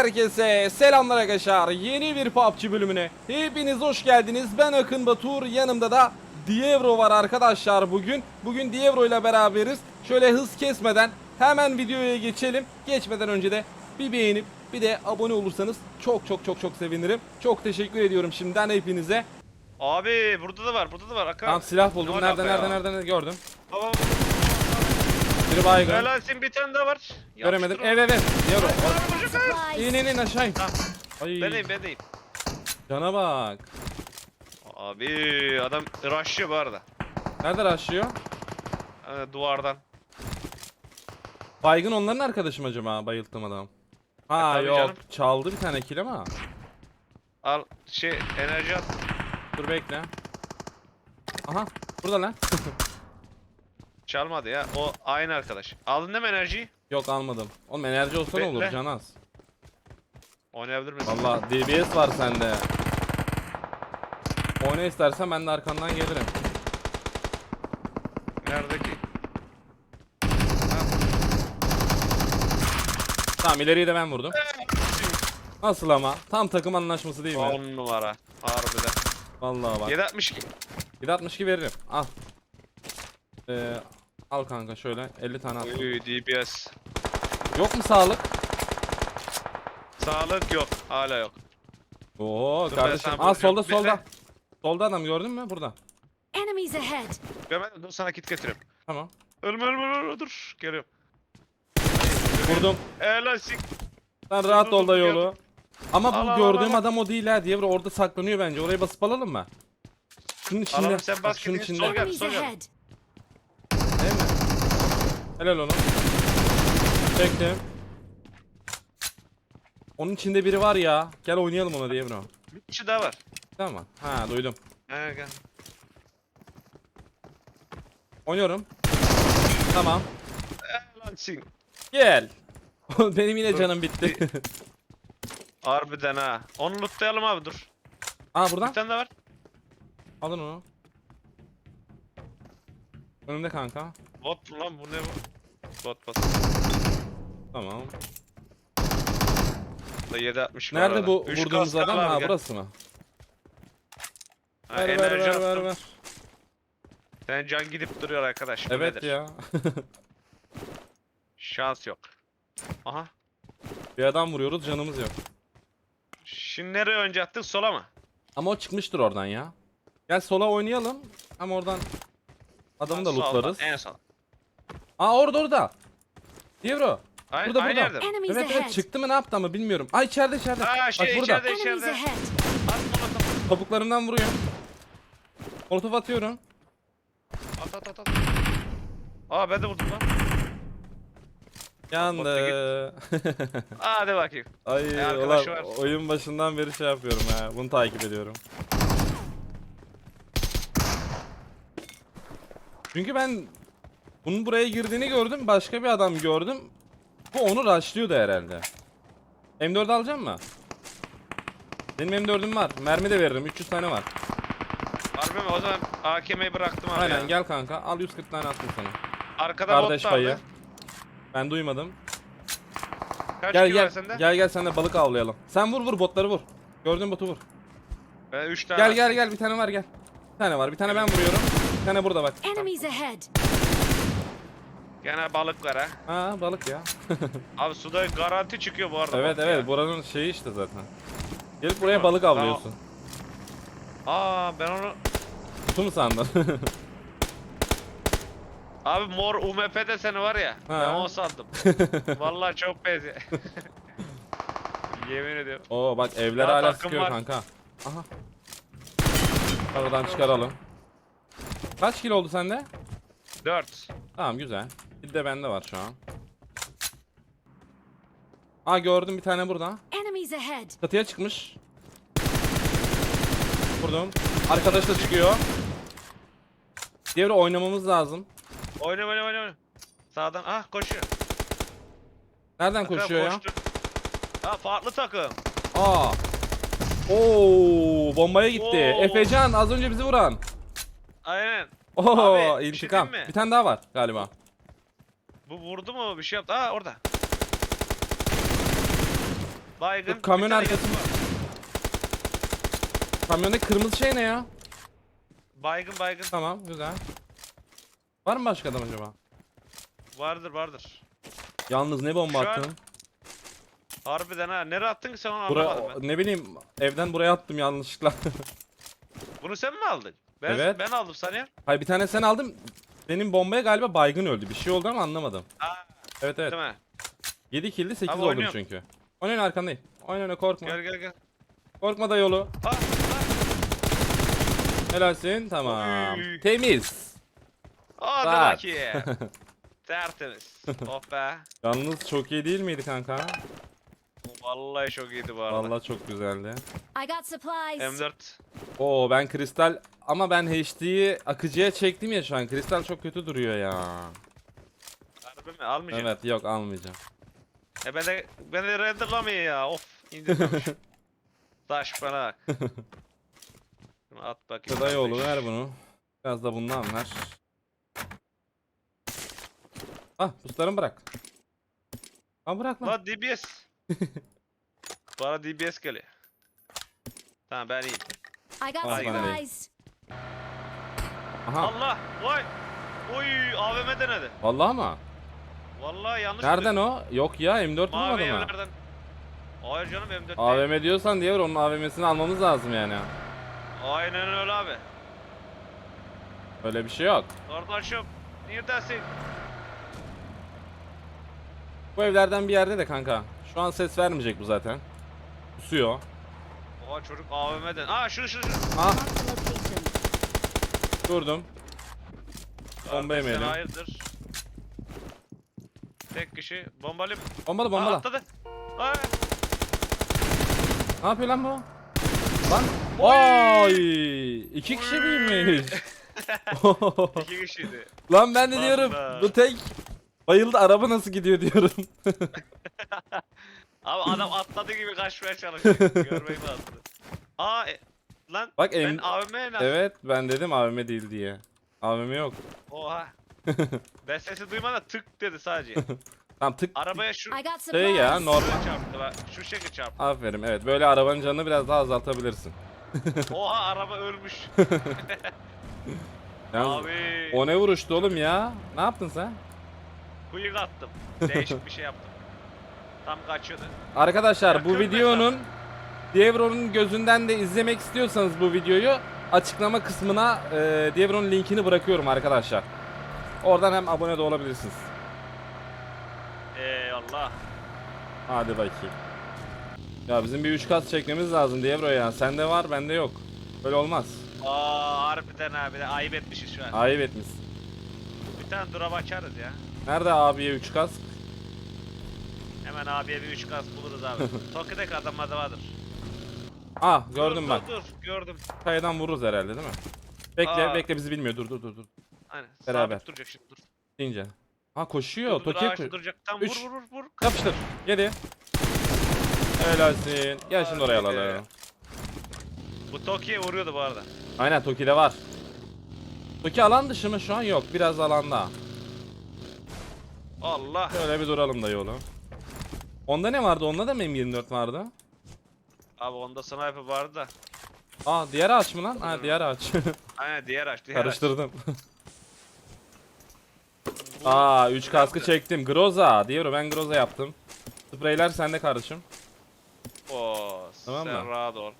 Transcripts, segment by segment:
Herkese selamlar arkadaşlar. Yeni bir PUBG bölümüne hepiniz hoş geldiniz. Ben Akın Batur. Yanımda da Dievro var arkadaşlar bugün. Bugün Dievro ile beraberiz. Şöyle hız kesmeden hemen videoya geçelim. Geçmeden önce de bir beğenip bir de abone olursanız çok çok çok çok sevinirim. Çok teşekkür ediyorum şimdiden hepinize. Abi burada da var, burada da var. Akar. Tamam silah buldum. Ne Nerede alaka nerede ya? nerede gördüm. Baba, Biri baygın. Helalsin bir tane daha var. Göremedim. Evet. Dievro. onu. Supplies. İn in in aşağı in. Ay. Ben deyim, ben deyim. Cana bak. Abi adam rushlıyor bu arada. Nerede rushlıyor? Ee, duvardan. Baygın onların arkadaşı mı acaba bayılttım adam? Ha E, tabii yok canım. çaldı bir tane kill ama. Al şey enerji at. Dur bekle. Aha burada lan. Çalmadı ya. O aynı arkadaş. Aldın değil mi enerjiyi? yok almadım. Oğlum enerji olsa ne olur Bekle. can az. Oynayabilir misin? Valla DBS var sende. Oyna istersen ben de arkandan gelirim. Nerede ki? Tamam ileriyi de ben vurdum. Nasıl ama? Tam takım anlaşması değil mi? 10 numara. Harbiden. Vallahi bak. 762. 762 veririm. Al. Ee, al kanka şöyle 50 tane at. Uy DBS. Yok mu sağlık? Sağlık yok. Hala yok. Oo Dur ben kardeşim. sana Aa solda bakıyorum. solda. Bekle. Solda adam gördün mü? Burada. Enemies ahead. Görmedin dur sana kit getiriyorum. Tamam. Ölme ölme ölme dur. Geliyorum. Vurdum. Helalsin. Sen rahat ol da yolu. Ama bu Al, gördüğüm al. adam o değil ha diye orada saklanıyor bence. Oraya basıp alalım mı? Şunun içinde. Alalım, sen Bak, bas şunun gidin, içinde. sol gel. Enemies gel. ahead. Helal onu. Çektim. Onun içinde biri var ya. Gel oynayalım ona diye bro. Bir kişi daha var. Tamam. Ha duydum. He gel. Oynuyorum. Tamam. Helalsin. Gel. Benim yine canım bitti. Harbiden ha. Onu lootlayalım abi dur. Aa Bir buradan. tane daha var. Alın onu. Önümde kanka. Bot mu lan bu ne bu? Bot bot. Tamam. Da 760 var Nerede arada. bu Üç vurduğumuz adam? var, Ha gel. burası mı? Ha, Ver ver enerji ver ver attım. ver. Sen can gidip duruyor arkadaş. bu Evet nedir? ya. Şans yok. Aha. Bir adam vuruyoruz canımız yok. Şimdi nereye önce attık sola mı? Ama o çıkmıştır oradan ya. Gel sola oynayalım. Ama oradan adamı da Soldan, lootlarız. En son. Aa orada orada. Dievro. Aynı, Burada, aynı burada. yerde. Enemies Evet ahead. evet çıktı mı ne yaptı ama bilmiyorum. Ay içeride içeride. Aa şey Bak burada. içeride Enemies içeride. ahead. At molotof. Topuklarından vuruyor. Molotof atıyorum. At at at at. Aa ben de vurdum lan. Yandı. Hadi bakayım. Ay ulan arkadaşı var. oyun başından beri şey yapıyorum ha. Bunu takip ediyorum. Çünkü ben bunun buraya girdiğini gördüm. Başka bir adam gördüm. Bu onu rushlıyordu herhalde. M4 alacak mı? Benim M4'üm var. Mermi de veririm. 300 tane var. Harbi mi? O zaman AKM'yi bıraktım abi Aynen ya. gel kanka. Al 140 tane attım sana. Arkada Kardeş bot da payı. aldı. Ben duymadım. Kaç Gel kilo var gel. sende? Gel gel sen de balık avlayalım. Sen vur vur botları vur. Gördüğün botu vur. Ben 3 tane Gel gel gel bir tane var gel. Bir tane var. Bir tane ben vuruyorum. Bir tane burada bak. Enemies ahead. Gene balık var ha. Ha balık ya. Abi suda garanti çıkıyor bu arada. evet evet ya. buranın şeyi işte zaten. Gelip buraya balık tamam. avlıyorsun. Aa ben onu... Kutu mu sandın? Abi mor UMP de seni var ya. Ha. Ben o sandım. Vallahi çok benziyor. Yemin ediyorum. Oo bak evler Ya hala takım sıkıyor var. kanka. Aha. Aradan çıkaralım. Kaç kilo oldu sende? 4. Tamam güzel. Bir de bende var şu an. Aa gördüm bir tane burada. Enemies ahead. Çatıya çıkmış. Vurdum. Arkadaş da çıkıyor. Diğeri oynamamız lazım. Oyna oyna oyna oyna. Sağdan ah koşuyor. Nereden Takım koşuyor ya? koştu. Ha farklı takım. Aa. Oo, bombaya gitti. Oo. Efecan az önce bizi vuran. Aynen. Oo, Abi, bir şey intikam. diyeyim mi? bir tane daha var galiba. Bu vurdu mu bir şey yaptı. Aa orada. Baygın. Dur, kamyon bir tane arkası- yatı var. Kamyondaki kırmızı şey ne ya? Baygın baygın. Tamam güzel. Var mı başka adam acaba? Vardır vardır. Yalnız ne bomba Şu an attın? Harbiden ha. Nereye attın ki sen onu anlamadım ben. ne bileyim evden buraya attım yanlışlıkla. Bunu sen mi aldın? Ben, Evet. ben aldım sanıyorum. Hayır bir tane sen aldın. Benim bombaya galiba baygın öldü. Bir şey oldu ama anlamadım. Ha, Evet evet. değil mi? 7 killi 8 Abi oldum oynuyorum. çünkü. Arkandayım. Oyna oyna korkma. Gel gel gel. Korkma da yolu. Ha, ha. Helalsin tamam. Oy. Temiz. Hadi bakayım. Tertemiz. Oh be. Yalnız çok iyi değil miydi kanka? Vallahi çok iyiydi bu arada. Vallahi çok güzeldi. I got supplies. M4. Oo ben kristal ama ben HD'yi akıcıya çektim ya şu an. Kristal çok kötü duruyor ya. Harbi mi? Almayacağım. Evet yok almayacağım. E ben de ben de renderlamıyor ya. Of indirmemiş. Taş bana. Şunu at bakayım. Yolu kardeş. ver bunu. Biraz da bundan ver. Ah buslarımı bırak. Ha bırak lan. Lan DBS. Bana DBS geliyor. Tamam ben iyiyim. I got Vay be. supplies. Aha. Allah! Vay! Oy AVM denedi. Vallahi mı? Vallahi yanlış Nereden o? Yok ya M4 Mavi bulmadı mı? evlerden. Hayır canım M4 değil. AVM diyorsan diğer onun AVM'sini almamız lazım yani. Aynen öyle abi. Öyle bir şey yok. Kardeşim neredesin? Bu evlerden bir yerde de kanka. Şu an ses vermeyecek bu zaten. Kusuyor. Oha çocuk AVM'den. Aa şunu şunu şunu. Ah durdum. Bomba Kardeş, sen yemeyelim. Hayırdır? Tek kişi bombalı mı? Bombalı Aa, bombalı. atladı. Aa, Ne yapıyor lan bu? Lan. Oy! İki kişi miymiş? iki kişiydi. lan ben de diyorum bu tek bayıldı araba nasıl gidiyor diyorum. Abi adam atladı gibi kaçmaya çalışıyor. Görmeyi lazım. Aa e, lan Bak ben em- nasıl? evet ben dedim AVM değil diye. AVM yok. Oha. ben sesi duymadan tık dedi sadece. Tamam tık. Arabaya şu I got Şey ya supplies. normal. şöyle çarptı bak. Şu şekil çarptı. Aferin evet böyle arabanın canını biraz daha azaltabilirsin. Oha araba ölmüş. Yalnız Abi. o ne vuruştu oğlum ya? Ne yaptın sen? Kuyuk attım. Değişik bir şey yaptım. Tam kaçıyordu. Arkadaşlar bu Yakın videonun Dievro'nun gözünden de izlemek istiyorsanız bu videoyu açıklama kısmına e, Dievro'nun linkini bırakıyorum arkadaşlar. Oradan hem abone de olabilirsiniz. Eyvallah. Hadi bakayım. Ya bizim bir 3 kas çekmemiz lazım Dievro ya. Sende var bende yok. Böyle olmaz. Aa harbiden abi de ayıp etmişiz şu an. Ayıp etmişsin. Bir tane drop açarız ya. Nerede abiye 3 kas? Hemen abiye bir üç gaz buluruz abi. Toki'deki adamlarda vardır. Ah gördüm dur, ben. Dur dur gördüm. Kayadan vururuz herhalde değil mi? Bekle Aa. bekle bizi bilmiyor. Dur dur dur dur. Aynen. Beraber. Sabit duracak şimdi dur. Deyince. Ha koşuyor. Dur, dur, Toki'ye duracak. Tam Üç. vur vur vur. Yapıştır. Geri. Helalsin. Gel şimdi oraya alalım. Bu Toki'ye vuruyordu bu arada. Aynen Toki'de var. Toki alan dışı mı şu an? Yok. Biraz alanda. Allah. Şöyle bir duralım da yolu. Onda ne vardı? Onda da mı M24 vardı? Abi onda sniper vardı da. Aa diğer ağaç mı lan? Ha diğer ağaç. Aynen diğer aç diğer aç. Karıştırdım. Bu- Aa 3 kaskı çektim. Groza. Diyorum ben Groza yaptım. Spreyler sende kardeşim. Oo, Tamam sen mı? rahat ol.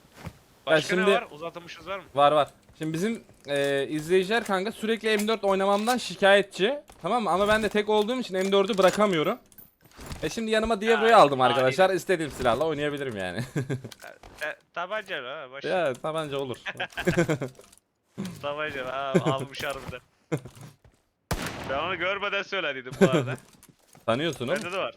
Başka şimdi- ne var? Uzatılmışız var mı? Var var. Şimdi bizim e, izleyiciler kanka sürekli M4 oynamamdan şikayetçi. Tamam mı? Ama ben de tek olduğum için M4'ü bırakamıyorum. E şimdi yanıma Diablo'yu Ya, aldım arkadaşlar. İstediğim silahla oynayabilirim yani. E, tabanca ha baş. ya tabanca olur. Tabanca ha almış harbiden. ben onu görmeden söylediydim bu arada. Tanıyorsun oğlum. Bende de var.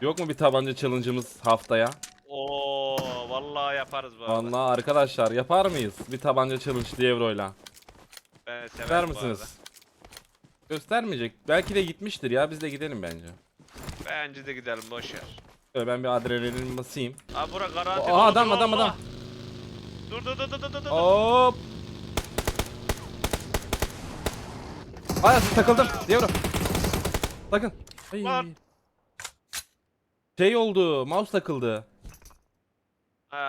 Yok mu bir tabanca challenge'ımız haftaya? Oo vallahi yaparız bu arada. Vallahi arkadaşlar yapar mıyız? Bir tabanca challenge Diablo'yla. Ben severim Ver bu arada. misiniz? Göstermeyecek. Belki de gitmiştir ya. Biz de gidelim bence. Bence de gidelim boş yer. Şöyle ben bir adrenalin basayım. Abi bura garanti. Aa, dolu, adam, dur, adam, adam. Dur dur dur dur dur dur. Hop. Ay takıldım. Diablo. Sakın. Ay. Şey oldu. Mouse takıldı.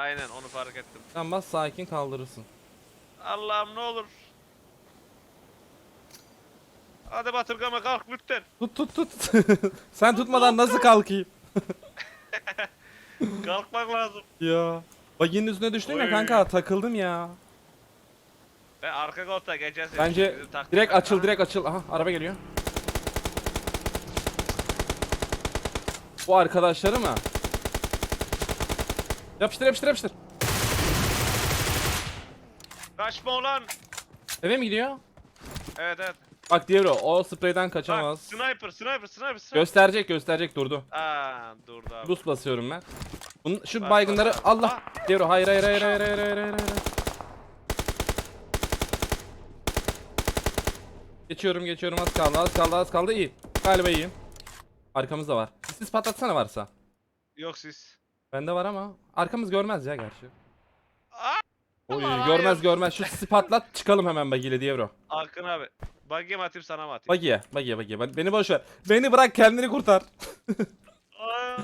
Aynen onu fark ettim. Sen bas sakin kaldırırsın. Allah'ım ne olur. Hadi Batırgama kalk lütfen. Tut tut tut. Sen tutmadan nasıl kalkayım? Kalkmak lazım. Ya. Baginin üstüne düştüm ya Oy. kanka takıldım ya. Ben arka koltuğa geçersin. Bence direkt açıl direkt açıl. Aha araba geliyor. Bu arkadaşları mı? Yapıştır yapıştır yapıştır. Kaçma ulan. Eve mi gidiyor? Evet evet. Bak Dievro o spreyden Bak kaçamaz. sniper sniper sniper sniper. Gösterecek gösterecek durdu. Aa durdu abi. Boost basıyorum ben. Bunun, şu baygınları. Allah. Dievro hayır hayır hayır hayır hayır hayır hayır. hayır. Geçiyorum geçiyorum az kaldı az kaldı az kaldı iyi. Galiba iyiyim. Arkamızda var. Siz patlatsana varsa. Yok siz. Bende var ama arkamız görmez ya gerçi. Oy Aman görmez hayır. görmez. Şu sisi patlat çıkalım hemen bagiyle Dievro. Akın abi. Buggy'e mi atayım sana mı atayım? Bagiye bagiye bagiye. Ben- Beni boş ver. Beni bırak kendini kurtar. Aa,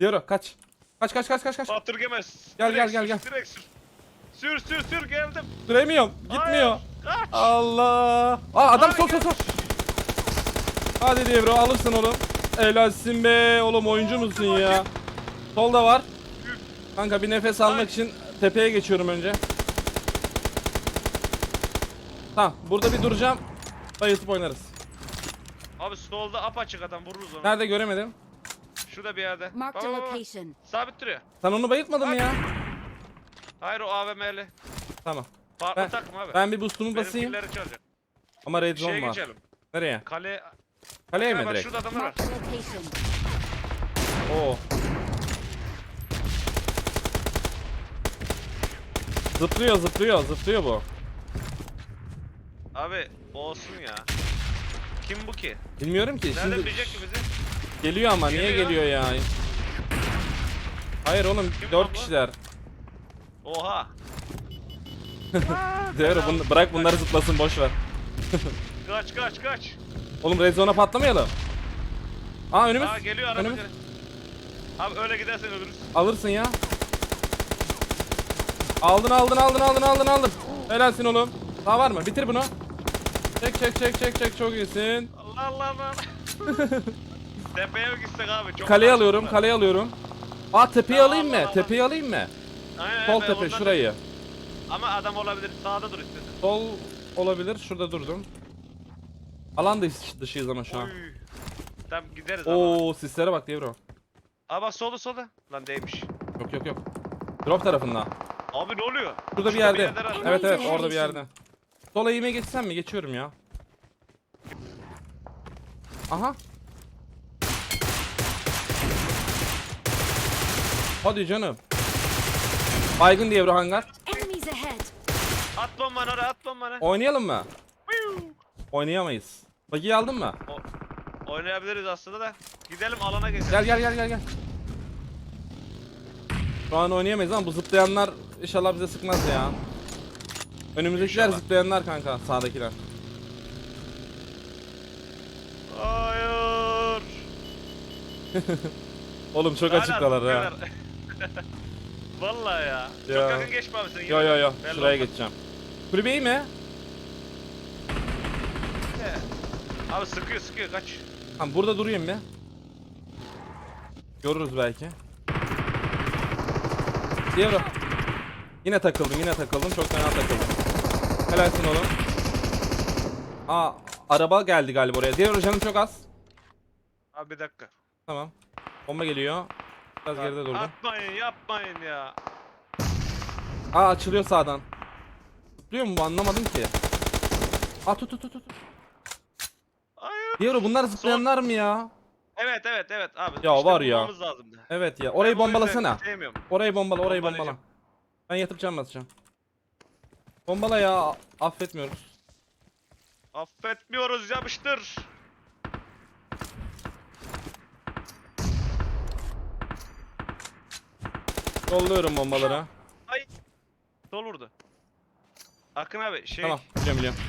Dievro kaç. Kaç kaç kaç kaç kaç. Batırgemez. Gel, Direkt gel, gel, sür, Direkt sür. Sür sür sür geldim. Süremiyorum. Gitmiyor. Hayır, Kaç. Allah. Aa adam Abi sol sol gel. sol. Hadi Devro alırsın oğlum. Helalsin be oğlum oyuncu musun ya? Solda var. Kanka bir nefes almak için tepeye geçiyorum önce. Tamam burada bir duracağım. Bayıltıp oynarız. Abi solda apaçık adam vururuz onu. Nerede göremedim. Şurada bir yerde. Marked Bak, a bak, bak. location. Sabit duruyor. Sen onu bayıltmadın mı ya? Hayır o AVM'li. Tamam. Farklı Ben- takım abi. Ben bir boostumu basayım. Benimkileri çalacak. Ama red Şeye zone var. geçelim. Nereye? Kale. Kaleye mi direkt? şurada adamlar var. Marked a location. Oo. Zıplıyor zıplıyor zıplıyor bu. Abi olsun ya. Kim bu ki? Bilmiyorum ki. Nereden Şimdi bilecek ki bizi? geliyor ama niye Geliyor. geliyor ya? Hayır oğlum Kim 4 lan bu? kişiler. Oha. Devre bun- bırak bunları zıplasın boş ver. Kaç kaç kaç. Oğlum red zone'a patlamayalım. Aa önümüz. Aa geliyor araba önümüz. geliyor. Abi öyle gidersen ölürüz. Alırsın ya. Aldın aldın aldın aldın aldın aldın. Helalsin oğlum. Daha var mı? Bitir bunu. Çek çek çek çek çek çok iyisin. Allah Allah Allah. Tepeye mi gitsek abi? Çok karşımda. alıyorum, kaleyi alıyorum. Aa tepeyi Tamam, alayım mı? Allah. Tepeyi alayım mı? Aynen, Sol ben tepe ondan- şurayı. Ama adam olabilir. Sağda dur istedim. Sol olabilir. Şurada durdum. Alan dışı- dışıyız ama şu an. Oy. Tamam gideriz ama. Oo sislere bak Devro. Aa bak solda solda. Lan değmiş. Yok yok yok. Drop tarafında. Abi ne oluyor? Şurada bir yerde. herhalde. Evet evet Enemies orada bir yerde. Sola eğime geçsem mi? Geçiyorum ya. Aha. Hadi canım. Baygın diye Ebru hangar. Enemies ahead. At bombanı oraya at bombanı. Oynayalım mı? Oynayamayız. Bagiyi aldın mı? O- Oynayabiliriz aslında da. Gidelim alana geçelim. Gel gel gel gel gel. Şu an oynayamayız ama bu zıplayanlar inşallah bize sıkmaz ya. Önümüzdekiler İnşallah. zıplayanlar kanka sağdakiler. Hayır. Oğlum çok Hala açıktalar ha. zıplıyorlar. Vallahi ya. Ya. Çok yakın geçme abi sen. Yo yo yo şuraya geçeceğim. Kulübeyi mi? Abi sıkıyor sıkıyor kaç. Tamam burada durayım bir. Görürüz belki. Diğer Yine takıldım yine takıldım çok fena takıldım. Helalsin oğlum. Aa araba geldi galiba oraya. Diğer canım çok az. Abi bir dakika. Tamam. Bomba geliyor. Biraz geride durdum. Atmayın yapmayın ya. Aa açılıyor sağdan. Zıplıyor mu bu anlamadım ki. Aa tut tut tut tut. Diğer bunlar zıplayanlar mı ya? Evet evet evet abi. Ya İşte var ya. lazımdı. Evet ya. Orayı Ben bombalasana. Orayı bombala, orayı bombala. Ben yatıp can basacağım. Bombala ya, affetmiyoruz. Affetmiyoruz yapıştır. Yolluyorum bombaları. Ay. Vurdu. Akın abi şey. Tamam, biliyorum biliyorum.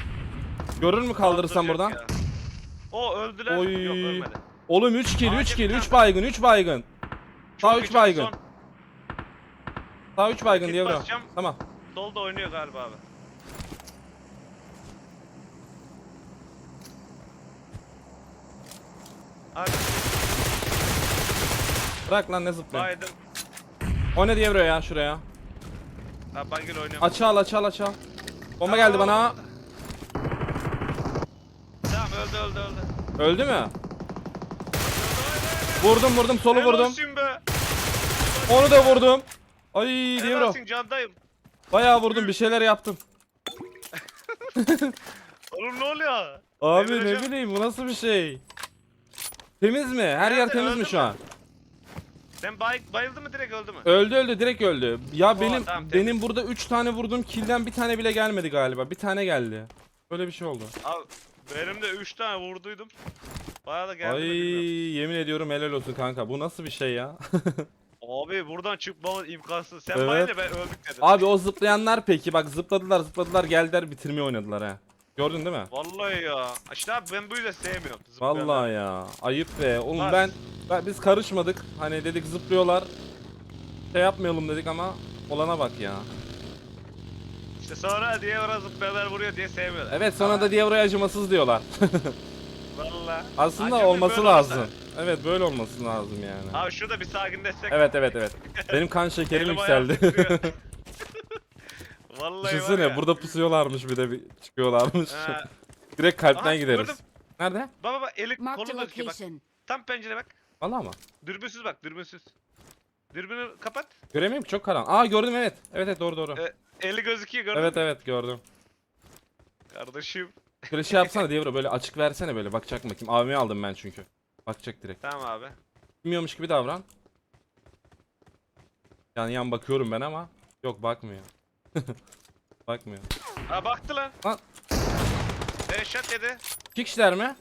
Görür mü kaldırırsam buradan? ya. O öldüler. Oy. Yok ölmedi. Oğlum 3 kill, 3 Acil kill, bir 3 tane. baygın, 3 baygın. Çok 3 iyi, baygın. son. Sağ 3 baygın Kit diye basacağım. Tamam. Solda oynuyor galiba abi. Hadi Bırak lan ne zıplıyor. baydım. O ne diye bro ya şuraya. Ha baygın oynuyor. Açı al açı al açı al. Bomba geldi bana. Tamam öldü öldü öldü. Öldü mü? Vurdum vurdum solu Helal vurdum. olsun be. Onu da vurdum. Ay diye Helal bro. olsun candayım. Bayağı vurdum bir şeyler yaptım. Oğlum ne oluyor? Abi ne Devireceğim. bileyim bu nasıl bir şey? Temiz mi? Her yer Nerede, temiz mi öldü şu mü? an? Sen bay, bayıldı mı direkt öldü mü? Öldü öldü direkt öldü. Ya benim tamam, temiz. benim burada 3 tane vurdum kill'den bir tane bile gelmedi galiba. Bir tane geldi. Böyle bir şey oldu. Abi benim de 3 tane vurduydum. Bayağı da geldi. Ay bilmiyorum. yemin ediyorum helal olsun kanka. Bu nasıl bir şey ya? Abi buradan çıkmamız imkansız. Sen Evet. bayınca ben öldük dedim. Abi o zıplayanlar peki bak zıpladılar zıpladılar geldiler bitirmeyi oynadılar ha. Gördün değil mi? Vallahi ya. İşte abi ben bu yüzden sevmiyorum. zıplayanları. Vallahi ya. Ayıp be. Oğlum ben, ben biz karışmadık. Hani dedik zıplıyorlar. Şey yapmayalım dedik ama olana bak ya. İşte sonra diye oraya zıplayanlar vuruyor diye sevmiyorlar. Evet sonra da diye buraya acımasız diyorlar. Vallahi. Aslında Acemi olması böyle lazım. olsa. Evet böyle olması lazım yani. Abi şurada bir sakinleşsek. Evet evet evet. Benim kan şekerim Elim ayağım yükseldi. titriyor. Vallahi var Düşünsene ya. burada pusuyorlarmış bir de bir çıkıyorlarmış. Ha, Direkt kalpten Aha, gideriz. gördüm. Nerede? baba baba eli Marked a kolu gözüküyor bak. location. Tam pencere bak. Vallahi mı? Dürbünsüz bak dürbünsüz. Dürbünü kapat. Göremiyorum ki çok karan. Aa gördüm evet. Evet evet doğru doğru. E, eli gözüküyor gördün Evet evet gördüm. Kardeşim. Şöyle şey yapsana diye bro böyle açık versene böyle bakacak bakayım. AVM aldım ben çünkü. Bakacak direkt. Tamam abi. Bilmiyormuş gibi davran. Yani yan bakıyorum ben ama yok bakmıyor. bakmıyor. Ha baktı lan. Lan. Headshot yedi. İki kişiler mi?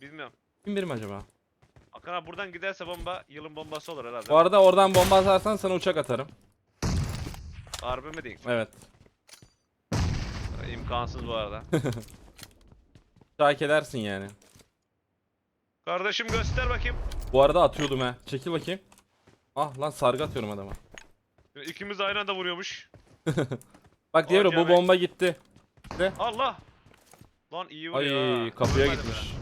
Bilmiyorum. Kim birim acaba? Hakan abi buradan giderse bomba yılın bombası olur herhalde. Bu arada oradan bomba atarsan sana uçak atarım. Harbi mi değil? Evet. İmkansız bu arada. Şahit edersin yani. Kardeşim göster bakayım. Bu arada atıyordum ha. Çekil bakayım. Ah lan sargı atıyorum adama. İkimiz aynı anda vuruyormuş. Bak diye bro, bu bomba gitti. Allah. Lan iyi vuruyor Ay ha. kapıya Görmedim gitmiş.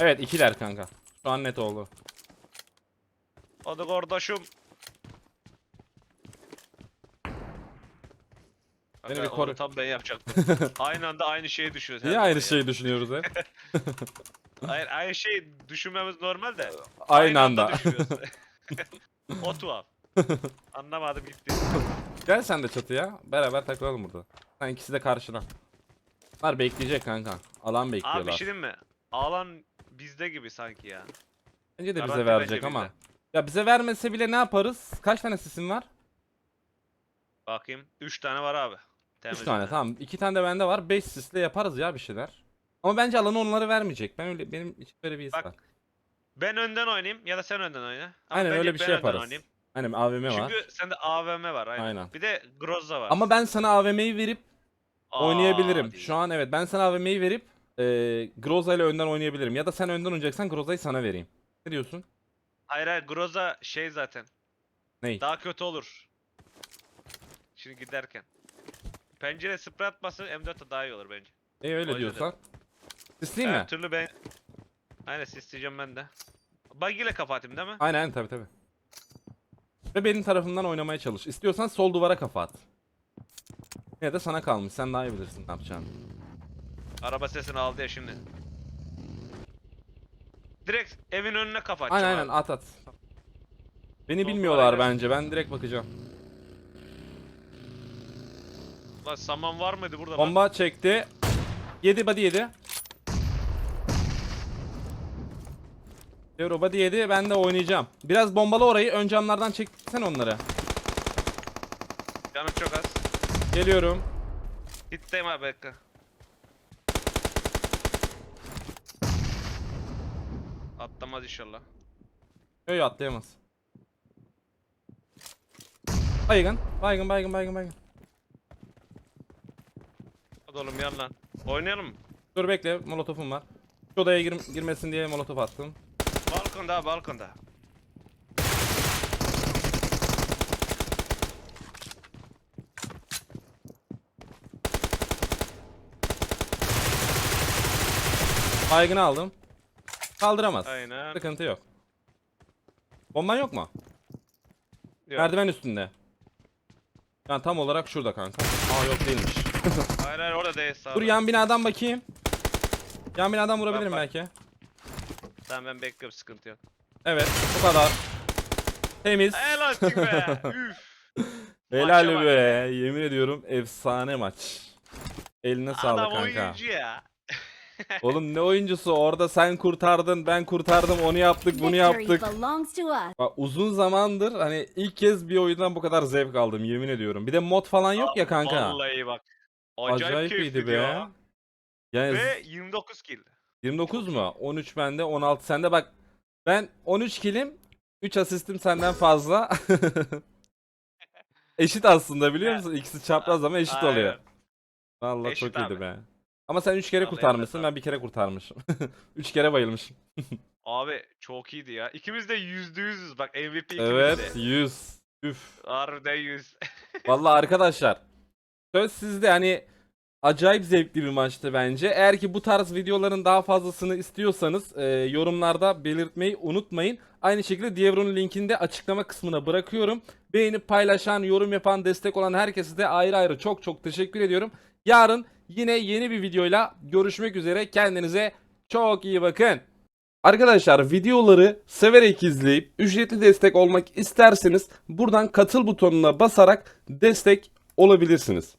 Evet ikiler kanka. Şu an net oldu. Hadi kardeşim. Beni bir koru. Tam ben yapacaktım. aynı anda aynı şeyi düşünüyoruz. Niye aynı şeyi düşünüyoruz he? Hayır aynı şeyi düşünmemiz normal de. Aynı anda. düşünüyoruz. o tuhaf. Anlamadım gitti. Gel sen de çatıya. Beraber takılalım burada. Sen ikisi de karşıdan. Bunlar bekleyecek kanka. Alan Abi bir bekliyorlar. şey diyeyim mi? Alan bizde gibi sanki ya. Bence de bize Garanti verecek ama. bizde. Ya bize vermese bile ne yaparız? Kaç tane sisin var? Bakayım. 3 tane var abi. 3 Temiz tane tamam. 2 tane de bende var. 5 sisle yaparız ya bir şeyler. Ama bence alanı onları vermeyecek. Ben öyle benim için böyle bir his Bak, var. Ben önden oynayayım ya da sen önden oyna. Ama Aynen bence öyle bir ben şey önden yaparız. oynayayım. Aynen AVM var. Çünkü sende AVM var aynen. Aynen. Bir de Groza var. Ama ben sana AVM'yi verip Aa, oynayabilirim. değil. Şu an evet ben sana AVM'yi verip e, Groza ile önden oynayabilirim. Ya da sen önden oynayacaksan Groza'yı sana vereyim. Ne diyorsun? Hayır hayır Groza şey zaten. Ney? Daha kötü olur. Şimdi giderken. Pencere sprey atması M4'te daha iyi olur bence. E öyle O yüzden. diyorsan. Sisleyeyim mi? Türlü ben... Aynen isteyeceğim ben de. Bug ile kapatayım değil mi? Aynen aynen tabi tabi. Ve benim tarafımdan oynamaya çalış. İstiyorsan sol duvara kafa at. Ya da sana kalmış. Sen daha iyi bilirsin ne yapacağını. Araba sesini aldı ya şimdi. Direkt evin önüne kafa Aynen atacağım aynen abi. at at. Beni Sol bilmiyorlar bence. Ben direkt bakacağım. Lan saman var mıydı burada? Bomba çekti. 7 body 7. Euro body 7 ben de oynayacağım. Biraz bombalı orayı ön camlardan çeksen onları. Canım çok az. Geliyorum. Hitteyim abi bekle. Atlamaz inşallah. Yok atlayamaz. Baygın. Baygın baygın baygın baygın. Oğlum yan lan. Oynayalım mı? Dur bekle molotofum var. Şu odaya gir- girmesin diye molotof attım. Balkonda balkonda. Baygını aldım. Kaldıramaz. Aynen. Sıkıntı yok. Bomban yok mu? Yok. Merdiven üstünde. Yani tam olarak şurada kanka. Aa yok değilmiş. Aynen orada değil sağ Dur yan binadan bakayım. Yan binadan vurabilirim Bak, bak. belki. Tamam ben bekliyorum sıkıntı yok. Evet bu kadar. Temiz. Helal olsun be. Üf. Helal maça bak be. Yemin ediyorum efsane maç. Eline sağlık Adam kanka. oyuncu ya. Oğlum ne oyuncusu orada sen kurtardın ben kurtardım onu yaptık bunu yaptık. belongs to us. Bak uzun zamandır hani ilk kez bir oyundan bu kadar zevk aldım yemin ediyorum. Bir de mod falan yok ya kanka. Vallahi bak. Acayip, Acayip iyiydi keyifliydi be. ya. Yani Ve 29 kill. 29 mu? 13 bende 16 sende bak. Ben 13 kilim 3 asistim senden fazla. eşit aslında biliyor musun? İkisi çapraz ama eşit Aynen. oluyor. Vallahi Eşit çok iyiydi abi. be. Ama sen 3 kere Vallahi kurtarmışsın ben bir kere kurtarmışım. 3 kere bayılmışım. Abi çok iyiydi ya. İkimiz de yüzde yüzüz. Bak MVP ikimiz Evet de. 100. Üf. Harbiden yüz. Vallahi arkadaşlar söz sizde hani acayip zevkli bir maçtı bence. Eğer ki bu tarz videoların daha fazlasını istiyorsanız e, yorumlarda belirtmeyi unutmayın. Aynı şekilde Dievro'nun linkini de açıklama kısmına bırakıyorum. Beğenip paylaşan, yorum yapan, destek olan herkese de ayrı ayrı çok çok teşekkür ediyorum. Yarın yine yeni bir videoyla görüşmek üzere. Kendinize çok iyi bakın. Arkadaşlar videoları severek izleyip ücretli destek olmak isterseniz buradan katıl butonuna basarak destek olabilirsiniz.